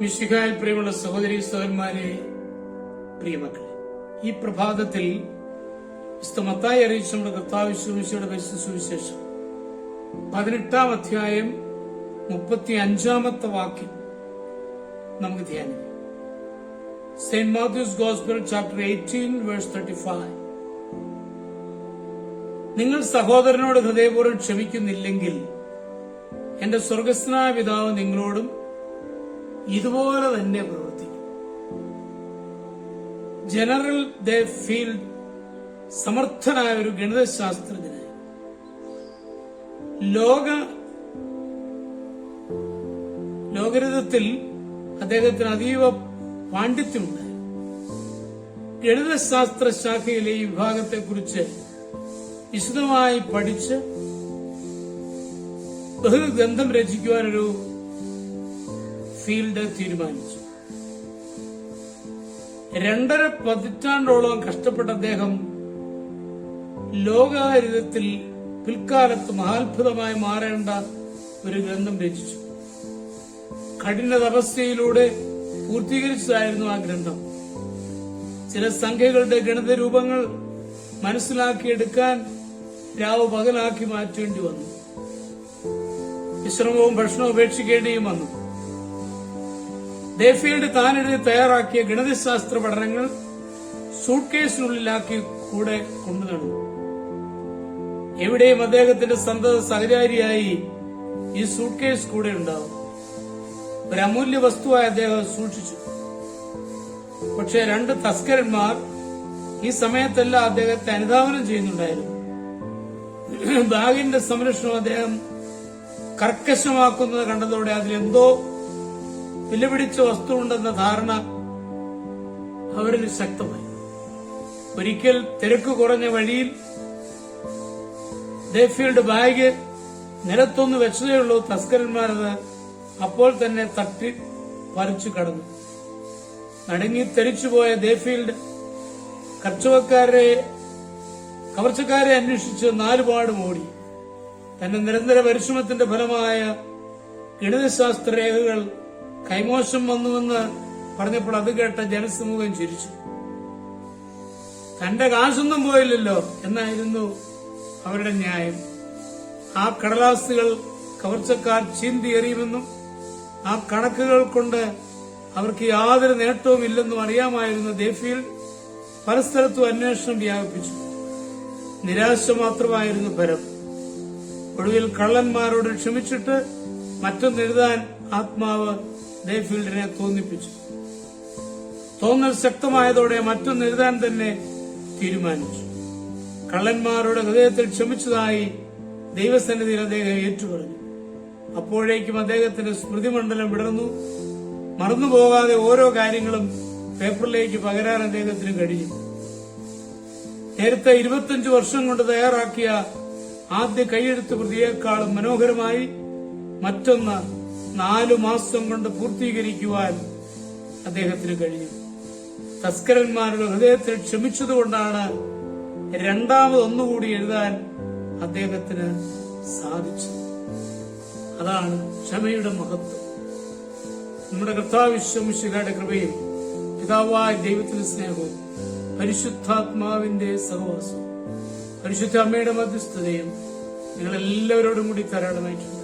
മിശിഹാൽ പ്രിയമുള്ള സഹോദരി സഹോദരന്മാരെ പ്രിയമക്കളെ ഈ പ്രഭാതത്തിൽ വിശുദ്ധ മത്തായി അറിയിച്ച നമ്മുടെ കർത്താവ് വിശ്വമിശയുടെ പരിശുദ്ധ സുവിശേഷം. പതിനെട്ടാം അധ്യായം മുപ്പത്തി അഞ്ചാമത്തെ വാക്യം നമുക്ക് ധ്യാനിക്കാം. Saint Matthew's gospel chapter eighteen verse thirty five. നിങ്ങൾ സഹോദരനോട് ഹൃദയപൂർവം ക്ഷമിക്കുന്നില്ലെങ്കിൽ എന്റെ സ്വർഗസ്നായ പിതാവ് നിങ്ങളോടും ഇതുപോലെ തന്നെ പ്രവർത്തിക്കും. ജനറൽ ദേ ഫീൽഡ് സമർത്ഥനായ ഒരു ഗണിതശാസ്ത്രജ്ഞനെ ലോക ലോകരഥത്തിൽ അദ്ദേഹത്തിന് അതീവ പാണ്ഡിത്യമുണ്ടായിരുന്നു ഗണിതശാസ്ത്ര ശാഖയിലെ ഈ വിഭാഗത്തെക്കുറിച്ച് വിശദമായി പഠിച്ച് ബഹുഗ്രന്ഥം രചിക്കുവാനൊരു ഫീൽഡ് തീരുമാനിച്ചു. രണ്ടര പതിറ്റാണ്ടോളം കഷ്ടപ്പെട്ട അദ്ദേഹം ലോകാരിതത്തിൽ പിൽക്കാലത്ത് മഹാത്ഭുതമായി മാറേണ്ട ഒരു ഗ്രന്ഥം രചിച്ചു. കഠിന തപസ്യയിലൂടെ പൂർത്തീകരിച്ചതായിരുന്നു ആ ഗ്രന്ഥം. ചില സംഖ്യകളുടെ ഗണിത രൂപങ്ങൾ മനസ്സിലാക്കിയെടുക്കാൻ രാവ് പകലാക്കി മാറ്റേണ്ടി വന്നു. വിശ്രമവും ഭക്ഷണവും ഉപേക്ഷിക്കേണ്ടിയും വന്നു. ഡേഫീൽഡ് താനെഴുതി തയ്യാറാക്കിയ ഗണിതശാസ്ത്ര പഠനങ്ങൾ സൂട്ട് കേസിനുള്ളിലാക്കി കൂടെ കൊണ്ടു നടന്നു എവിടെയും അദ്ദേഹത്തിന്റെ സന്തത സഹചാരിയായി ഈ സൂട്ട്കേസ് കൂടെ ഉണ്ടാവും. ഒരു അമൂല്യ വസ്തുവായി അദ്ദേഹം സൂക്ഷിച്ചു. പക്ഷെ രണ്ട് തസ്കരന്മാർ ഈ സമയത്തെല്ലാം അദ്ദേഹത്തെ അനുധാവനം ചെയ്യുന്നുണ്ടായിരുന്നു. ബാഗിന്റെ സംരക്ഷണം അദ്ദേഹം കർക്കശമാക്കുന്നത് കണ്ടതോടെ അതിലെന്തോ വിലപിടിച്ച വസ്തുവുണ്ടെന്ന ധാരണ അവരിൽ ശക്തമായി. ഒരിക്കൽ തിരക്ക് കുറഞ്ഞ വഴിയിൽ ഡേഫീൽഡ് ബാഗ് നിലത്തൊന്ന് വെച്ചതേയുള്ളൂ തസ്കരന്മാരത്. അപ്പോൾ തന്നെ തട്ടി പറിച്ചു കടന്നു. നടുങ്ങി തെറിച്ചുപോയ ദേഫീൽഡ് കർച്ചവക്കാരെ കവർച്ചക്കാരെ അന്വേഷിച്ച് നാലുപാടും ഓടി തന്റെ നിരന്തര പരിശ്രമത്തിന്റെ ഫലമായ ഗണിതശാസ്ത്ര രേഖകൾ കൈമോശം വന്നുവെന്ന് പറഞ്ഞപ്പോൾ അത് കേട്ട ജനസമൂഹം ചിരിച്ചു. തന്റെ കാശൊന്നും പോയില്ലല്ലോ എന്നായിരുന്നു അവരുടെ ന്യായം. ആ കടലാസുകൾ കവർച്ചക്കാർ ചീന്തി എറിയുമെന്നും ആ കണക്കുകൾ കൊണ്ട് അവർക്ക് യാതൊരു നേട്ടവും ഇല്ലെന്നും അറിയാമായിരുന്ന ദേഫീൽ പല സ്ഥലത്തും അന്വേഷണം വ്യാപിപ്പിച്ചു. നിരാശ മാത്രമായിരുന്നു പരം. ഒടുവിൽ കള്ളന്മാരോട് ക്ഷമിച്ചിട്ട് മറ്റൊന്നെഴുതാൻ ആത്മാവ് ഡേഫീൽഡിനെ തോന്നിപ്പിച്ചു. തോന്നൽ ശക്തമായതോടെ മറ്റൊന്ന് എഴുതാൻ തന്നെ തീരുമാനിച്ചു. കള്ളന്മാരുടെ ഹൃദയത്തിൽ ക്ഷമിച്ചതായി ദൈവസന്നിധിയിൽ അദ്ദേഹം ഏറ്റുപറഞ്ഞു. അപ്പോഴേക്കും അദ്ദേഹത്തിന്റെ സ്മൃതിമണ്ഡലം വിടർന്നു. മറന്നുപോകാതെ ഓരോ കാര്യങ്ങളും പേപ്പറിലേക്ക് പകരാൻ അദ്ദേഹത്തിന് കഴിയും നേരത്തെ ഇരുപത്തിയഞ്ചു വർഷം കൊണ്ട് തയ്യാറാക്കിയ ആദ്യ കൈയെഴുത്ത് പ്രതിയേക്കാളും മനോഹരമായി മറ്റൊന്ന് നാലു മാസം കൊണ്ട് പൂർത്തീകരിക്കുവാൻ അദ്ദേഹത്തിന് കഴിഞ്ഞു തസ്കരന്മാരുടെ ഹൃദയത്തിൽ ക്ഷമിച്ചതുകൊണ്ടാണ് രണ്ടാമത് ഒന്നുകൂടി എഴുതാൻ അദ്ദേഹത്തിന് സാധിച്ചു അതാണ് ക്ഷമയുടെ മഹത്വം. നമ്മുടെ കർത്താവിശ്വമിശിഖയുടെ കൃപയും പിതാവായ ദൈവത്തിന്റെ സ്നേഹവും പരിശുദ്ധാത്മാവിന്റെ സഹവാസവും പരിശുദ്ധ അമ്മയുടെ മധ്യസ്ഥതയും നിങ്ങളെല്ലാവരോടും കൂടി ധാരാളമായിട്ടുണ്ടായി